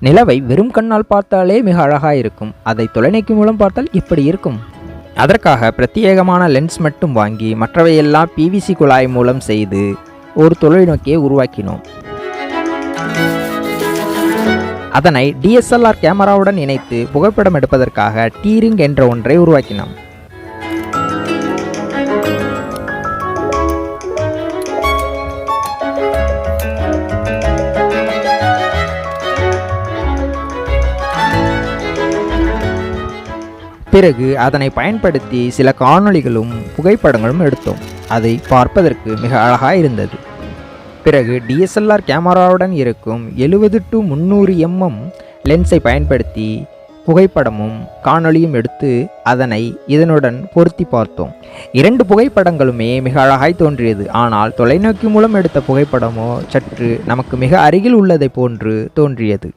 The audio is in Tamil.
நிலவை வெறும் கண்ணால் பார்த்தாலே மிக அழகாக இருக்கும். அதை தொலைநோக்கி மூலம் பார்த்தால் எப்படி இருக்கும்? அதற்காக பிரத்யேகமான லென்ஸ் மட்டும் வாங்கி மற்றவையெல்லாம் பிவிசி குழாய் மூலம் செய்து ஒரு தொலைநோக்கியை உருவாக்கினோம். அதனை டிஎஸ்எல்ஆர் கேமராவுடன் இணைத்து புகைப்படம் எடுப்பதற்காக டீரிங் என்ற ஒன்றை உருவாக்கினோம். பிறகு அதனை பயன்படுத்தி சில காணொளிகளும் புகைப்படங்களும் எடுத்தோம். அதை பார்ப்பதற்கு மிக அழகாக இருந்தது. பிறகு டிஎஸ்எல்ஆர் கேமராவுடன் இருக்கும் எழுபது டு முந்நூறு எம்எம் லென்ஸை பயன்படுத்தி புகைப்படமும் காணொளியும் எடுத்து அதனை இதனுடன் பொருத்தி பார்த்தோம். இரண்டு புகைப்படங்களுமே மிக அழகாய் தோன்றியது. ஆனால் தொலைநோக்கி மூலம் எடுத்த புகைப்படமோ சற்று நமக்கு மிக அருகில் உள்ளதை போன்று தோன்றியது.